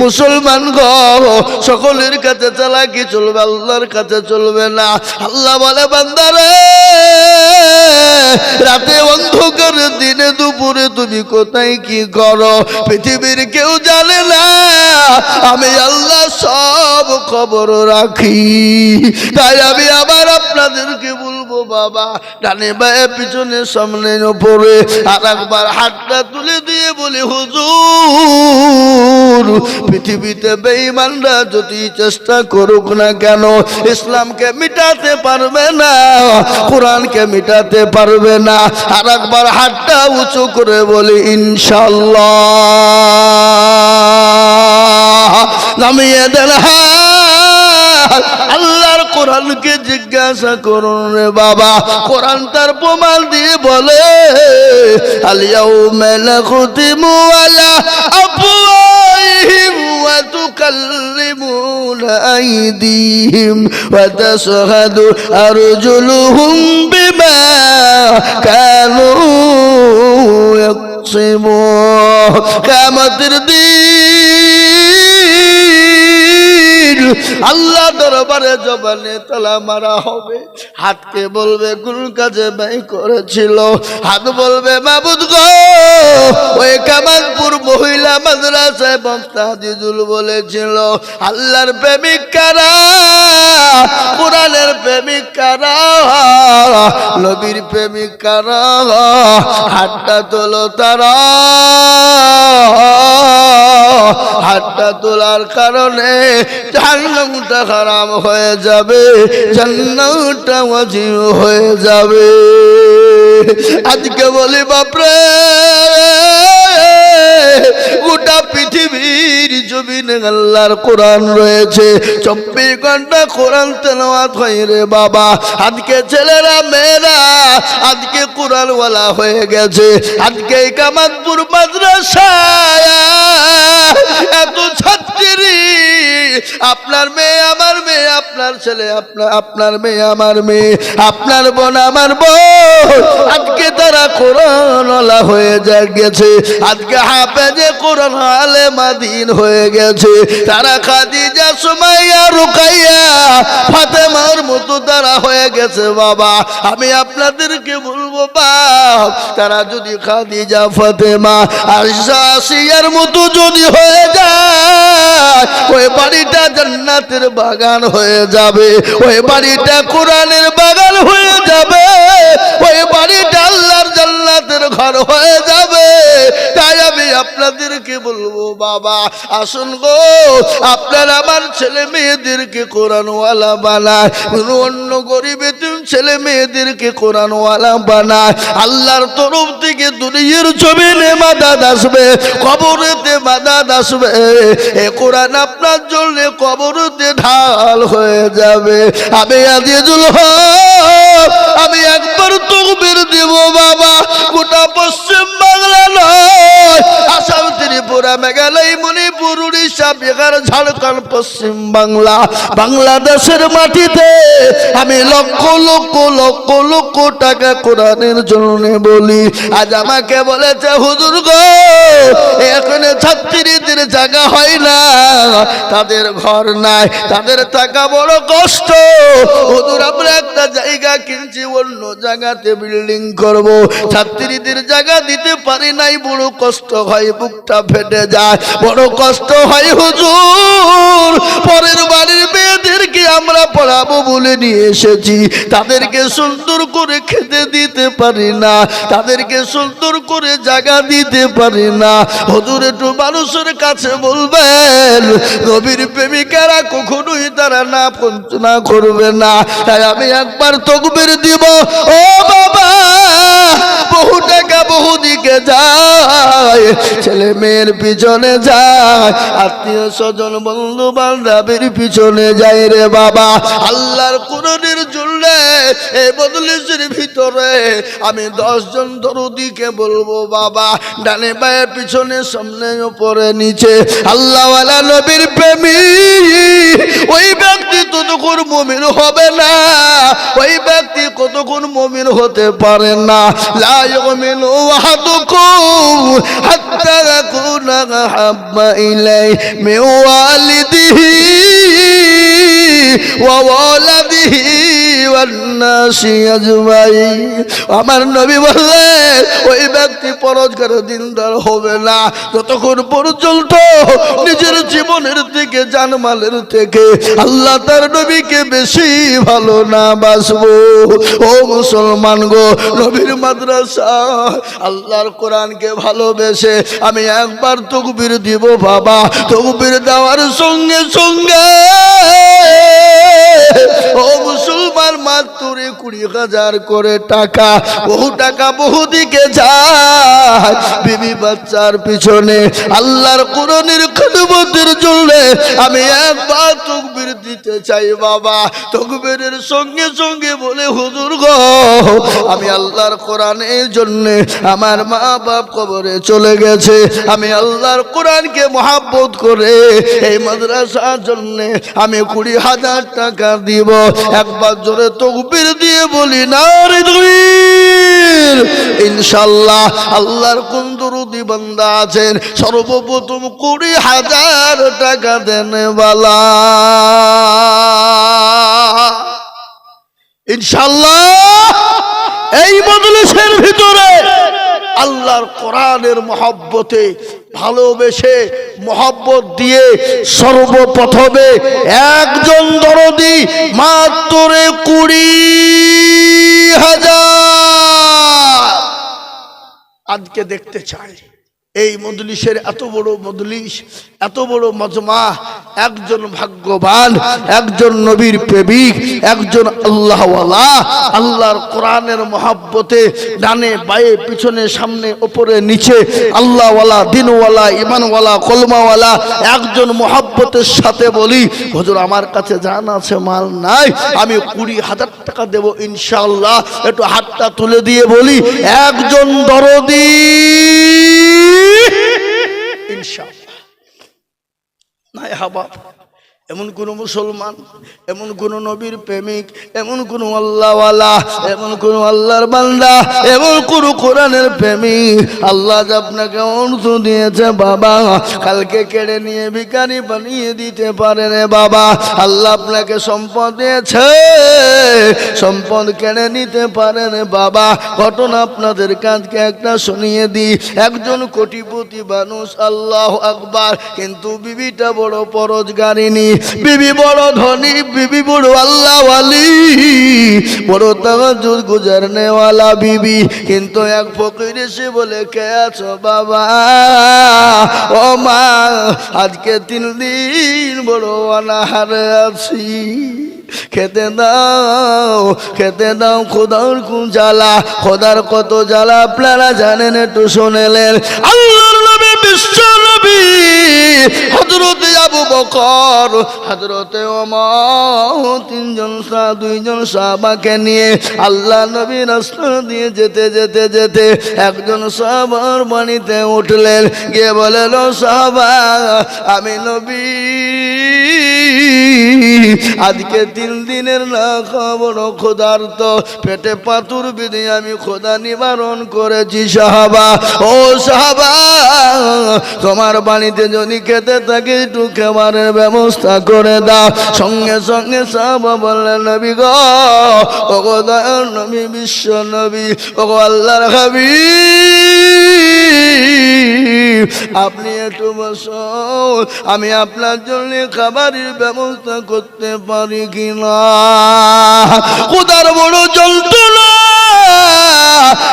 মুসলমান গ, সকলের কাছে চালাকি চলবে, আল্লাহর কাছে চলবে না। আল্লাহ বলে, বান্দারে, রাতে অন্ধকার, দিনে দুপুরে তুমি কোথায় কি করো? পৃথিবীর কেউ জানে না, আমি আল্লাহ সব খবর রাখি। তাই আমি আবার আপনাদেরকে বলব, বাবা, ডানে বায়ে, পিছনে, সামনে, ওপরে, আর একবার হাতটা তুলে দিয়ে বলি, হুজুর পৃথিবীতে বেঈমানরা যদি চেষ্টা করুক না কেন, ইসলামকে মিটাতে পারবে না, কোরআনকে মিটাতে পারবে না। আর একবার হাতটা উঁচু করে বলি ইনশাল্লাহ নামিয়ে দেন। আল্লাহর কোরআনকে জিজ্ঞাসা করুন রে বাবা। কোরআন তার প্রমাণ দিয়ে বলে আলিয়াউমা নাখতিমু আলা আফওয়াহিহিম ওয়া তুকাল্লিমুনা আইদিহিম ওয়া তাশহাদু আরজুলুহুম বিমা কানু ইয়াকসিমুন আল্লাহ দরবারে জবানে তালা মারা হবে। হাতকে বলবে কোন কাজে ব্যয় করেছিল। হাত বলবে, মাবুদ ওই কামালপুর মহিলা মাদ্রাসায় বক্তা দিদুল বলেছিল, আল্লাহর প্রেমিক কারা? কোরআনের প্রেমিক কারা? নবীর প্রেমিক কারা? হাতটা তোলো তারা। হাতটা তোলার কারণে জান্নটা খারাপ হয়ে যাবে জান্নাতটা ওয়াজিব হয়ে যাবে। আজকে বলি বাপরে গোটা পৃথিবীর জমিনে আল্লাহর কোরআন রয়েছে। চব্বিশ ঘণ্টা কোরআন তেলাওয়াত হয় রে বাবা। আজকে ছেলেরা, মেয়েরা, আজকে কোরআনওয়ালা হয়ে গেছে। আজকে কামাতপুর মাদ্রাসায় এত ছাত্রী আপনার মেয়ে আমার মেয়ে, আপনার ছেলে, আপনার আপনার মেয়ে আমার মেয়ে, আপনার বোন আমার বোন। আজকে তারা কোরআনওয়ালা হয়ে যা গেছে। আজকে হাফেজে কোরআন আলে মাদিন হয়ে গেছে। তারা খাদিজা, সুমাইয়া, রুকাইয়া, ফাতেমার মতো তারা হয়ে গেছে, বাবা। আমি আপনাদেরকে বলব, বাপ, তারা যদি খাদিজা, ফাতেমা আয়সা আসিয়ার মতো যদি হয়ে যায়, ওই বাড়িটা জান্নাতের বাগান হয়ে যাবে। ওই বাড়িটা কোরআনের বাগান হয়ে যাবে। ওই বাড়িটা আল্লাহর জান্নাতের ঘর হয়ে যাবে। তাই আমি আপনাদেরকে বলব, বাবা, আসুন গো, আপনার আমার ছেলে মেয়েদেরকে কোরআনওয়ালা বানায়। অন্য গরিব এতিম ছেলে মেয়েদেরকে কোরআনওয়ালা বানায়। আল্লাহর তরফ থেকে দুনিয়ার জমিনে মাদাদ আসবে, কবরেতে মাদাদ আসবে। এ কোরআন আপনার জন্য কবরতে ঢাল হয়ে যাবে। আমি আজিজুল হক। পশ্চিম বাংলা নয় আসাম ত্রিপুরা মেঘালয় মণিপুর উড়িষ্যা, বিহার, ঝাড়খণ্ড, পশ্চিম বাংলা, বাংলাদেশের মাটিতে আমি লক্ষ লক্ষ লক্ষ লক্ষ টাকা কোরআনের জন্য বলি। আজ আমাকে বলেছে, হুজুর গো, এখানে ছাত্রীদের জায়গা হয় না, তাদের ঘর নাই, তাদের টাকা বড় কষ্ট। হুজুর, আমরা একটা জায়গা কিনছি, অন্য জায়গাতে বিল্ডিং করব। ছাত্রীদের জায়গা দিতে পারি নাই, বড় কষ্ট হয়, বুকটা ফেটে যায়। বড় কষ্ট হয় হুজুর, পরের বাড়ির মেয়েদেরকে আমরা পড়াবো বলে নিয়ে এসেছি। তাদেরকে সুন্দর করে খেতে দিতে পারি না, তাদেরকে সুন্দর করে জায়গা দিতে পারি না। হুজুর, একটু মানুষের কাছে বলবেন, নবীর প্রেমিকারা কখনোই তারা না পঞ্চনা করবে না। তাই আমি একবার তকবির দিব, ও বাবা, বহু টাকা বহু দিকে যায়, ছেলে মেয়ের পিছনে যায়, আত্মীয় স্বজন বন্ধু বান্ধবের পিছনে যায় রে বাবা। আল্লাহর কোরআনের জন্য এই বদলিসের ভিতরে আমি দশজন দরদিকে বলব, বাবা, ডানে বায়ে পিছনে, সামনে, উপরে, নিচে। আল্লাহওয়ালা নবীর প্রেমী, ওই ব্যক্তি ততক্ষণ মমিন হবে না, ওই ব্যক্তি কতক্ষণ মমিন হতে পারে না। লা ইউমিনু আহাদুকুম حتى أكون أحب إليه من والده وولده والناس أجمعين আমার নবী বললেন, ওই ব্যক্তি পরস্কার দিনদার হবে না। যতক্ষণ পর্যন্ত নিজের জীবনের থেকে জানমালের থেকে আল্লাহ তার নবীকে বেশি ভালো না বাসবো। ও মুসলমান গো, নবীর মাদ্রাসা, আল্লাহর কোরআনকে ভালোবেসে আমি একবার তকবির দিব বাবা। তকবির দেওয়ার সঙ্গে সঙ্গে ও মুসলমান মাত্র কুড়ি হাজার করে টাকা বহু টাকা বহুদিকে যায়। বিবি বাচ্চার পিছনে আল্লাহর কোরআনের খেদমতের জন্য আমি একবার তকবির দিতে চাই বাবা। তকবীরের সঙ্গে সঙ্গে বলে, হুজুর গো, আমি আল্লাহর কোরআনের জন্য আমার মা বাপ কবরে চলে গেছে। আমি আল্লাহর কোরআনকে মহাব্বত করে এই মাদ্রাসার জন্য আমি কুড়ি হাজার টাকা দিব। একবার জোরে তকবির দিয়ে বলি, না রে। ইনশাল্লাহ আল্লাহর কোন দরুদি বান্দা আছেন? সর্বপ্রথম কুড়ি হাজার টাকা দেনবালা ইনশাল্লাহ এই মজলিসের ভিতরে আল্লাহর কোরআনের মহব্বতে ভালোবেসে মহব্বত দিয়ে সর্বপ্রথমে একজন দরদি মাত্র কুড়ি হাজার আজকে দেখতে চাই। এই মজলিসের এত বড় মজলিস, এত বড় মজমা, একজন ভাগ্যবান, একজন নবীর প্রেমিক, একজন আল্লাহওয়ালা, আল্লাহর কোরআনের মহাব্বতে ডানে বায়ে, পিছনে সামনে, ওপরে নিচে, আল্লাহওয়ালা, দিনওয়ালা ইমানওয়ালা কলমাওয়ালা, একজন মহাব্বতের সাথে বলি, হুজুর, আমার কাছে জান আছে, মাল নাই, আমি কুড়ি হাজার টাকা দেবো ইনশাআল্লাহ। একটু হাতটা তুলে দিয়ে বলি, একজন দরদি নাই হাবা এমন কোন মুসলমান, এমন কোন নবীর প্রেমিক, এমন কোন আল্লাহওয়ালা, এমন কোন আল্লাহর বান্দা, এমন কোন কোরআনের প্রেমিক। আল্লাহ আপনাকে অংশ দিয়েছে বাবা, কালকে কেড়ে নিয়ে ভিকারি বানিয়ে দিতে পারেন বাবা। আল্লাহ আপনাকে সম্পদ দিয়েছে, সম্পদ কেড়ে নিতে পারেন বাবা। ঘটনা আপনাদের কাজকে একটা শুনিয়ে দিই। একজন কোটিপতি মানুষ, আল্লাহ আকবার, কিন্তু বিবিটা বড় পরজগারিনী। বিবি বড় ধনী, বিবি বড় আল্লাহওয়ালি। বড় তাহাজুদ গুজারনেওয়ালা বিবি। কিন্তু এক ফকির এসে বলে, কে আছো বাবা? ও মা, আজকে তিন দিন বড় অনাহারে আছি। খেতে দাও খেতে দাও খোদার কোন জ্বালা। খোদার কত জ্বালা আপনারা জানেন, একটু শুনেলেন আল্লাহর নবী নবী হজরতে আবু বকর হজরতে ওমর, তিনজন সা, দুইজন সাহাবাকে নিয়ে আল্লাহ নবী রাস্তা দিয়ে যেতে যেতে যেতে একজন সাহাবার বাড়িতে উঠলেন। গিয়ে বলেন সাহাবা, আমি নবী। আজকে তিন দিনের না খবর ক্ষুধার্ত, পেটে পাতুর বিধি আমি খোদা নিবারণ করেছি সাহাবা। ও সাহাবা, তোমার বাড়িতে যদি খেতে থাকে, একটু খাবারের ব্যবস্থা করে দাও। সঙ্গে সঙ্গে সাহাবা বললেন, নবী গো নবী, বিশ্ব নবী ও আল্লাহর হাবি আপনি একটু বসুন, আমি আপনার জন্য খাবারের ব্যবস্থা করতে পারি কিনা? কোদার বড় যন্ত্রণা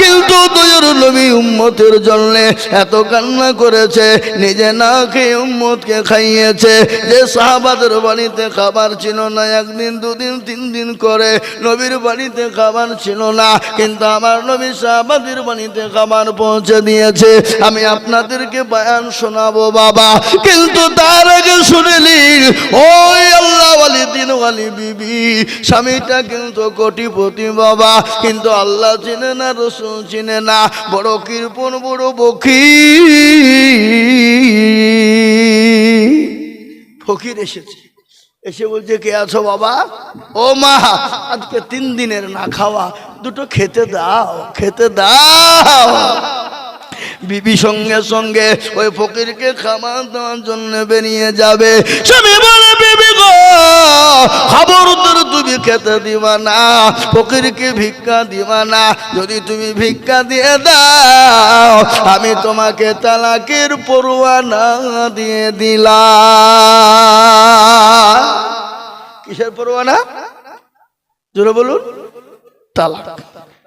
কিন্তু তুইর নবী উম্মতের জন্য এত কান্না করেছে, নিজে না খেয়ে উম্মতকে খাইয়েছে। যে সাহাবাদের বাড়িতে খাবার ছিল না, একদিন, দুদিন, তিন দিন করে নবীর বাড়িতে খাবার ছিল না, কিন্তু আমার নবী সাহাবাদের বাড়িতে খাবার পৌঁছে দিয়েছে। আমি আপনাদেরকে বয়ান শোনাবো, বাবা। কিন্তু তার আগে শুনেলি ওই আল্লাহ ওয়ালি দিন ওয়ালি বিবি, স্বামীটা কিন্তু কোটিপতি বাবা। কিন্তু আল্লাহ চিনে না রসুন চিনে না, বড় কৃপন বড় বকি। ফকির এসেছে, এসে বলছে, কে আছো বাবা? ও মা, আজকে তিন দিনের না খাওয়া, দুটো খেতে দাও খেতে দাও। বিবি সঙ্গে সঙ্গে ওই ফকিরকে খাবার দেওয়ার জন্য বেরিয়ে যাবে। স্বামী বলে, বিবি গো খবর তোর তুমি খেতে দিবা না, ফকিরকে ভিক্ষা দিবা না। যদি তুমি ভিক্ষা দিয়ে দাও, আমি তোমাকে তালাকের পড়ুয়ানা দিয়ে দিলাম। কিসের পড়ুয়ানা জোরে বলুন, তালাক।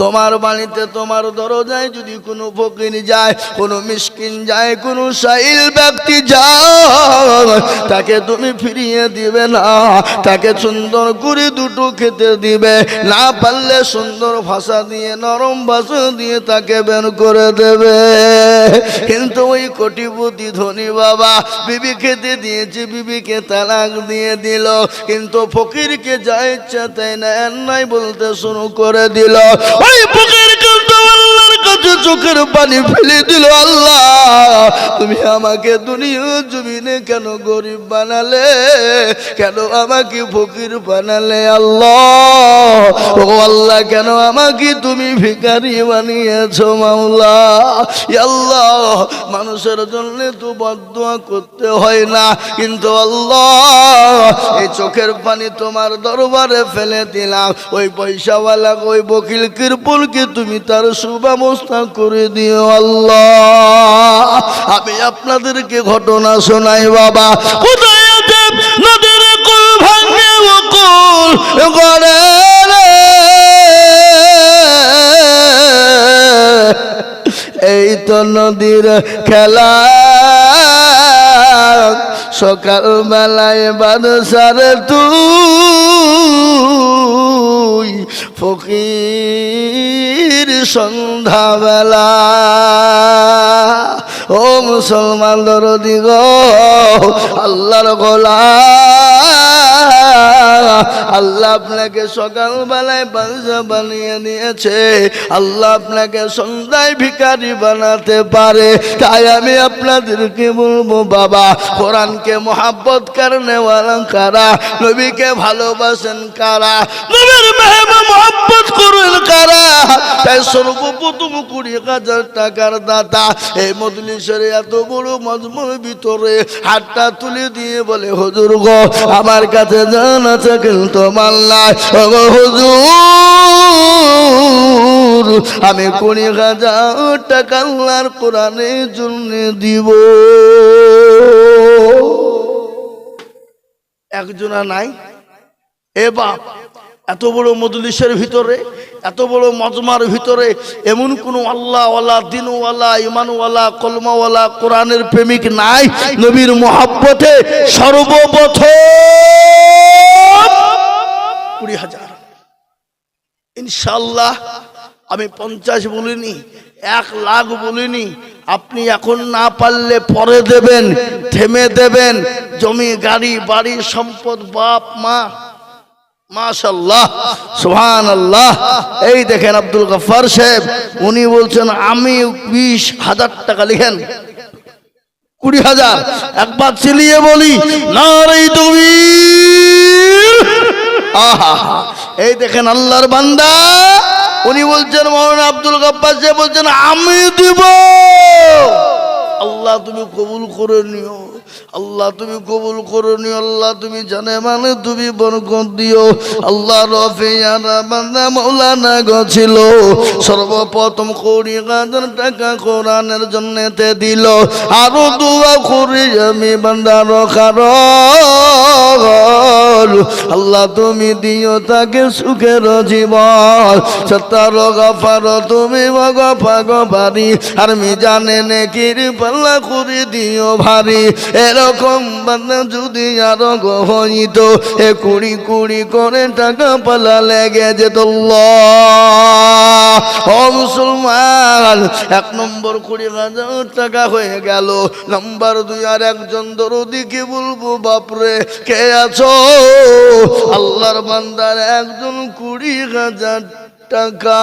তোমার বাড়িতে তোমার দরজায় যদি কোনো ফকির যায়, কোনো মিসকিন যায়, কোনো সাইল ব্যক্তি যায়, তাকে তুমি ফিরিয়ে দিবে না। তাকে সুন্দর করে দুটো খেতে দিবে। না পারলে সুন্দর ভাষা দিয়ে, নরম ভাষা দিয়ে তাকে বের করে দেবে। কিন্তু ওই কোটিপতি ধনী বাবা বিবি খেতে দিয়েছে, বিবিকে তালাক দিয়ে দিল। কিন্তু ফকিরকে যা ইচ্ছা তাই না বলতে শুরু করে দিল। ওই ফকির কিন্তু চোখের পানি ফেলে দিল আল্লাহ। তুমি আমাকে দুনিয়া জমিনে কেন গরিব বানালে? কেন আমাকে ফকির বানালে আল্লাহ? ও আল্লাহ, কেন আমাকে তুমি ভিখারি বানিয়েছো মাওলা? আল্লাহ, মানুষের জন্য তো বদুয়া করতে হয় না। কিন্তু আল্লাহ, এই চোখের পানি তোমার দরবারে ফেলে দিলাম। ওই পয়সাওয়ালা, ওই বকিল কৃপলকে তুমি তার সুব্যবস্থা করে দিও আল্লাহ। আমি আপনাদেরকে ঘটনা শোনাই বাবা। কোথায় আছে নদীর কুল ভাঙে ও কুল গড়ে এই তো নদীর খেলা। সকাল বেলায় বাদশার তুই ফকির। সন্ধ্যাবেলা। ও মুসলমান দরদি গো আল্লাহর গোলা আল্লাহ আপনাকে সকালবেলায় বানিয়ে নিয়েছে আল্লাহ আপনাকে সন্ধ্যায় ভিখারি বানাতে পারে। তাই আমি আপনাদেরকে বলব, বাবা, কোরআনকে কারা? নবীকে ভালোবাসেন কারা? নবীর করুন কারা? তাই সর্বপ্রথম কুড়ি হাজার টাকার দাতা, এই মজলিসের এত বড় মজমুর ভিতরে হাতটা তুলে দিয়ে বলে, হুজুর গো, আমার কাছে জান আছে কিন্তু গো হুজুর, আমি কুড়ি হাজার টাকা আল্লাহর কোরআনের জন্য দিব। একজনা নাই? এ বাপ, এত বড় মজলিসের ভিতরে এত বড় মজমার ভিতরে এমন কোন আল্লাহওয়ালা, দিনওয়ালা ইমানওয়ালা কলমাওয়ালা, কোরআনের প্রেমিক নাই। নবীর মোহাব্বতে সর্বপ্রথম কুড়ি হাজার। ইনশাল্লাহ আমি পঞ্চাশ বলিনি, এক লাখ বলিনি। আপনি এখন না পারলে পরে দেবেন, থেমে দেবেন। জমি, গাড়ি, বাড়ি, সম্পদ, বাপ, মা মাশাল্লাহ সুহান আল্লাহ এই দেখেন আব্দুল গফার সাহেব, উনি বলছেন, আমি বিশ হাজার টাকা লিখেন। কুড়ি হাজার। একবার চিলিয়ে বলি নারী তুমি আহা, এই দেখেন আল্লাহর বান্দা। উনি বলছেন, মৌলানা আব্দুল গব্বার যে বলছেন, আমি দিব। আল্লাহ তুমি কবুল করে নিও। আল্লাহ তুমি কবুল করে নিও। আল্লাহ তুমি জানে মানে তুমি বরকত দিও। আল্লাহ রফিয়ারা বান্দা মৌলানা গছিল সর্বপ্রথম কোটি হাজার টাকা কোরআনের জন্য তে দিল। আরও দোয়া করি আমি বান্দা রখার। জীবন আল্লাহ তুমি দিও তাকে সুখের জীবন। সত্তার গফার, তুমি মগফা গফারি আর মি জানে নেকির পাল্লা করে দিও ভারী। এরকম বান্দা যদি আরও গহইত এ কুড়ি কুড়ি করে টাকা পালা লেগে যেত ও মুসলমান, এক নম্বর কুড়ি হাজার টাকা হয়ে গেল। নাম্বার দুই, আর একজন দরদিকে বলব, বাপরে, কে আছো? আল্লাহর বান্দার একজন কুড়ি হাজার টাকা।